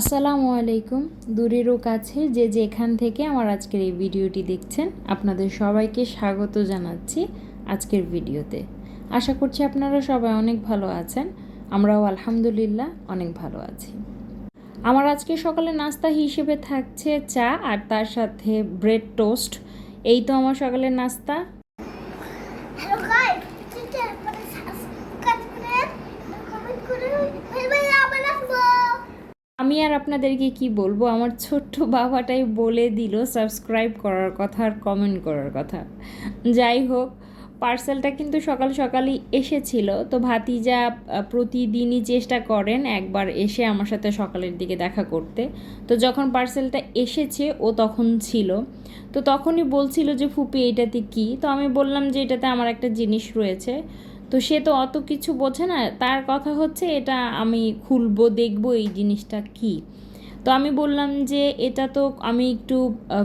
আসসালামু আলাইকুম। দূরেরও কাছে যে যেখান থেকে আমার আজকের এই ভিডিওটি দেখছেন, আপনাদের সবাইকে স্বাগত জানাচ্ছি আজকের ভিডিওতে। আশা করছি আপনারা সবাই অনেক ভালো আছেন, আমরাও আলহামদুলিল্লাহ অনেক ভালো আছি। আমার আজকে সকালে নাস্তা হিসেবে থাকছে চা আর তার সাথে ব্রেড টোস্ট। এই তো আমার সকালের নাস্তা হ্যালো গাইস চিন্তা করে সাবস্ক্রাইব করে কমেন্ট করে ভাই আবার আসব আমি আর আপনাদেরকে কি বলব? আমার ছোট্ট বাবাটাই বলে দিল সাবস্ক্রাইব করার কথা আর কমেন্ট করার কথা। যাই হোক পার্সেলটা কিন্তু সকাল সকালই এসেছিল। তো ভাতিজা প্রতিদিনই চেষ্টা করেন একবার এসে আমার সাথে সকালের দিকে দেখা করতে। তো যখন পার্সেলটা এসেছে, ও তখন ছিল। তো তখনই বলছিল যে, ফুপি, এটাতে কি? তো আমি বললাম যে, এটাতে আমার একটা জিনিস রয়েছে। তো সে তো অত কিছু বোঝে না। তার কথা হচ্ছে, এটা আমি খুলবো, দেখব এই জিনিসটা কি? তো আমি বললাম যে, এটা তো আমি একটু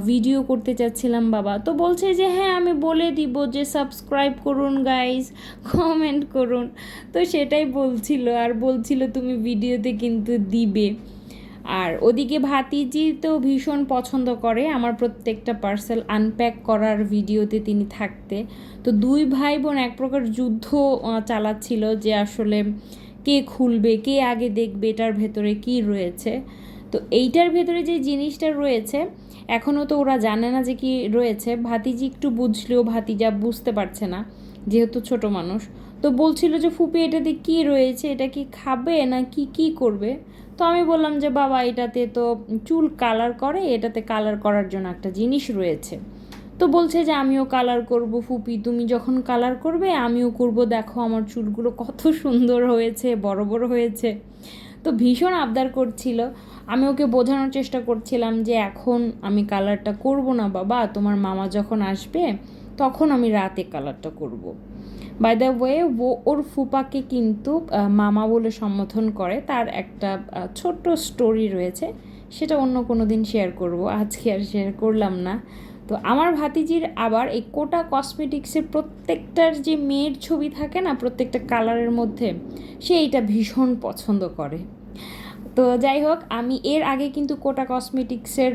ভিডিও করতে চাচ্ছিলাম, বাবা। তো বলছে যে হ্যাঁ আমি বলে দিব যে সাবস্ক্রাইব করুন গাইস কমেন্ট করুন। তো সেটাই বলছিল। আর বলছিল, তুমি ভিডিওতে কিন্তু দিবে। আর ওদিকে ভাতিজি তো ভীষণ পছন্দ করে। আমার প্রত্যেকটা পার্সেল আনপ্যাক করার ভিডিওতে তিনি থাকতে। তো দুই ভাই বোন এক প্রকার যুদ্ধ চালাচ্ছিল যে আসলে কে খুলবে, কে আগে দেখবে, এটার ভেতরে কি রয়েছে। তো এইটার ভেতরে যে জিনিসটা রয়েছে এখনও তো ওরা জানে না যে কি রয়েছে। ভাতিজি একটু বুঝলেও ভাতিজা বুঝতে পারছে না, যেহেতু ছোট মানুষ। তো বলছিল যে, ফুপি এটাতে কি রয়েছে? এটা কি খাবে? না কি কি করবে? তো আমি বললাম যে, বাবা, এটাতে তো চুল কালার করে, এটাতে কালার করার জন্য একটা জিনিস রয়েছে। তো বলছে যে, আমিও কালার করব, ফুপি, তুমি যখন কালার করবে, আমিও করব। দেখো আমার চুলগুলো কত সুন্দর হয়েছে, বড় বড় হয়েছে। তো ভীষণ আবদার করছিল। আমি ওকে বোঝানোর চেষ্টা করছিলাম যে, এখন আমি কালারটা করব না, বাবা। তোমার মামা যখন আসবে, তখন আমি রাতে কালারটা করব। বাই দ্য ওয়ে ও ওর ফুপাকে কিন্তু মামা বলে সম্বোধন করে। তার একটা ছোট্ট স্টোরি রয়েছে। সেটা অন্য কোনো দিন শেয়ার করব। আজকে আর শেয়ার করলাম না। তো আমার ভাতিজির আবার এই কোটা কসমেটিক্সের প্রত্যেকটার যে মেয়ের ছবি থাকে না, প্রত্যেকটা কালারের মধ্যে, সে এইটা ভীষণ পছন্দ করে। তো যাই হোক, আমি এর আগে কিন্তু কোটা কসমেটিক্সের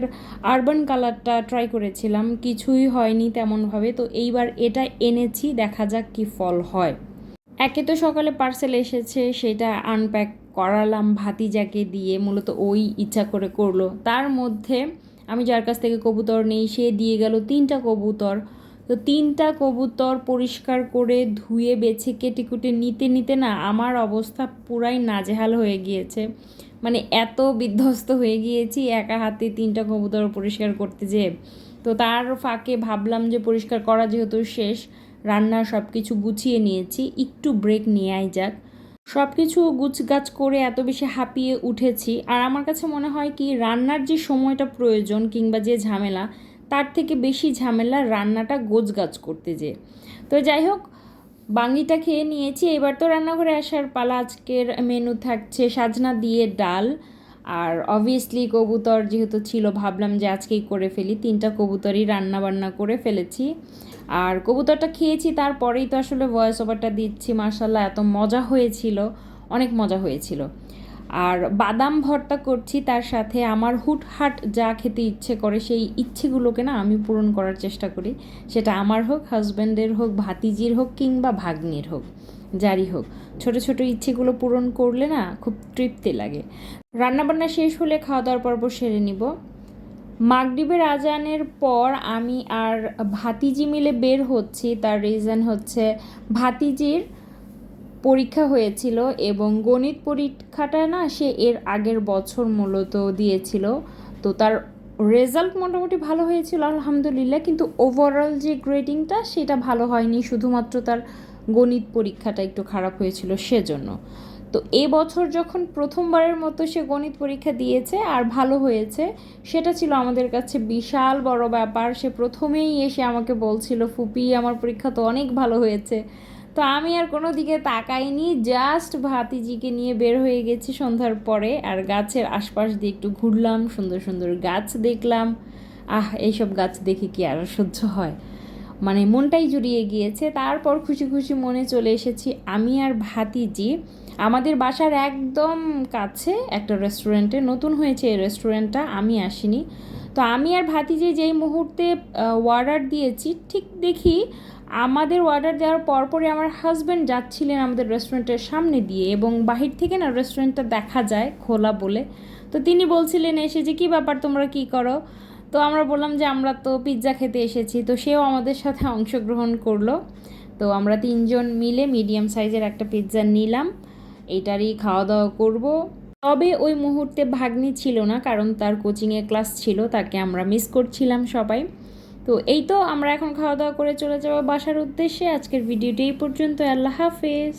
আরবান কালারটা ট্রাই করেছিলাম, কিছুই হয়নি তেমনভাবে, তো এইবার এটা এনেছি, দেখা যাক কি ফল হয়। একে তো সকালে পার্সেল এসেছে, সেটা আনপ্যাক করালাম ভাতিজাকে দিয়ে, মূলত ওই ইচ্ছা করে করল। তার মধ্যে আমি যার কাছ থেকে কবুতর নেই, সে দিয়ে গেল তিনটা কবুতর। তো তিনটা কবুতর পরিষ্কার করে ধুয়ে, বেছে কেটে কুটে নিতে নিতে না আমার অবস্থা পুরাই নাজেহাল হয়ে গিয়েছে। মানে এত বিধ্বস্ত হয়ে গিয়েছি, একা হাতে তিনটা কবুতর পরিষ্কার করতে যেয়ে তো তার ফাঁকে ভাবলাম যে পরিষ্কার করা যেহেতু শেষ রান্নার সব কিছু গুছিয়ে নিয়েছি, একটু ব্রেক নেওয়াই যাক। সব কিছু গুছগাছ করে এত বেশি হাঁপিয়ে উঠেছি, আর আমার কাছে মনে হয় কি, রান্নার যে সময়টা প্রয়োজন কিংবা যে ঝামেলা, তার থেকে বেশি ঝামেলা রান্নাটা গোছগাছ করতে যে। তো যাই হোক বাঙ্গিটা খেয়ে নিয়েছি। এবার তো রান্নাঘরে আসার পালা। আজকের মেনু থাকছে সাজনা দিয়ে ডাল। আর অবভিয়াসলি কবুতর যেহেতু ছিল, ভাবলাম যে আজকেই করে ফেলি। তিনটা কবুতরই রান্না বান্না করে ফেলেছি। আর কবুতরটা খেয়েছি, তারপরেই তো আসলে ভয়েস ওভারটা দিচ্ছি। মার্শাল্লাহ এত মজা হয়েছিল। অনেক মজা হয়েছিল। আর বাদাম ভর্তা করছি তার সাথে। আমার হুটহাট যা খেতে ইচ্ছে করে সেই ইচ্ছেগুলোকে না আমি পূরণ করার চেষ্টা করি। সেটা আমার হোক হাজব্যান্ডের হোক, ভাতিজির হোক কিংবা ভাগ্নির হোক, যারই হোক। ছোট ছোট ইচ্ছেগুলো পূরণ করলে না খুব তৃপ্তি লাগে। রান্নাবান্না শেষ হলে খাওয়া দাওয়ার পর্ব সেরে নিব। মাগরিবের আজানের পর আমি আর ভাতিজি মিলে বের হচ্ছি। তার রিজন হচ্ছে ভাতিজির পরীক্ষা হয়েছিল এবং গণিত পরীক্ষাটা না সে এর আগের বছর মূলত দিয়েছিল। তো তার রেজাল্ট মোটামুটি ভালো হয়েছিল, আলহামদুলিল্লাহ। কিন্তু ওভারঅল যে গ্রেডিংটা সেটা ভালো হয়নি, শুধুমাত্র তার গণিত পরীক্ষাটা একটু খারাপ হয়েছিল সেজন্য। তো এ বছর যখন প্রথমবারের মতো সে গণিত পরীক্ষা দিয়েছে আর ভালো হয়েছে, সেটা ছিল আমাদের কাছে বিশাল বড় ব্যাপার। সে প্রথমেই এসে আমাকে বলছিল, ফুপি, আমার পরীক্ষা তো অনেক ভালো হয়েছে। তো আমি আর কোনো দিকে তাকাইনি জাস্ট ভাতিজিকে নিয়ে বের হয়ে গেছি সন্ধ্যার পরে, আর গাছের আশপাশ দিয়ে একটু ঘুরলাম, সুন্দর সুন্দর গাছ দেখলাম। আহ, এইসব গাছ দেখে কি আর সহ্য হয়? মানে মনটাই জুড়িয়ে গিয়েছে। তারপর খুশি খুশি মনে চলে এসেছি, আমি আর ভাতিজি আমাদের বাসার একদম কাছে একটা রেস্টুরেন্টে নতুন হয়েছে এই রেস্টুরেন্টটা আমি আসিনি। তো আমি আর ভাতিজি যেই মুহূর্তে অর্ডার দিয়েছি, ঠিক দেখি আমাদের অর্ডার দেওয়ার পরপরই আমার হাজব্যান্ড যাচ্ছিলেন আমাদের রেস্টুরেন্টের সামনে দিয়ে এবং বাহির থেকে না রেস্টুরেন্টটা দেখা যায় খোলা বলে। তো তিনি বলছিলেন এসে যে, কী ব্যাপার? তোমরা কী করো? তো আমরা বললাম যে, আমরা তো পিৎজা খেতে এসেছি। তো সেও আমাদের সাথে অংশগ্রহণ করল। তো আমরা তিনজন মিলে মিডিয়াম সাইজের একটা পিৎজা নিলাম। এটারই খাওয়া দাওয়া করব। তবে ওই মুহূর্তে ভাগ্নি ছিল না, কারণ তার কোচিংয়ে ক্লাস ছিল, তাকে আমরা মিস করছিলাম সবাই। তো এই তো আমরা এখন খাওয়া দাওয়া করে চলে যাব বাসার উদ্দেশ্যে। আজকের ভিডিওটি এই পর্যন্ত আল্লাহ হাফেজ।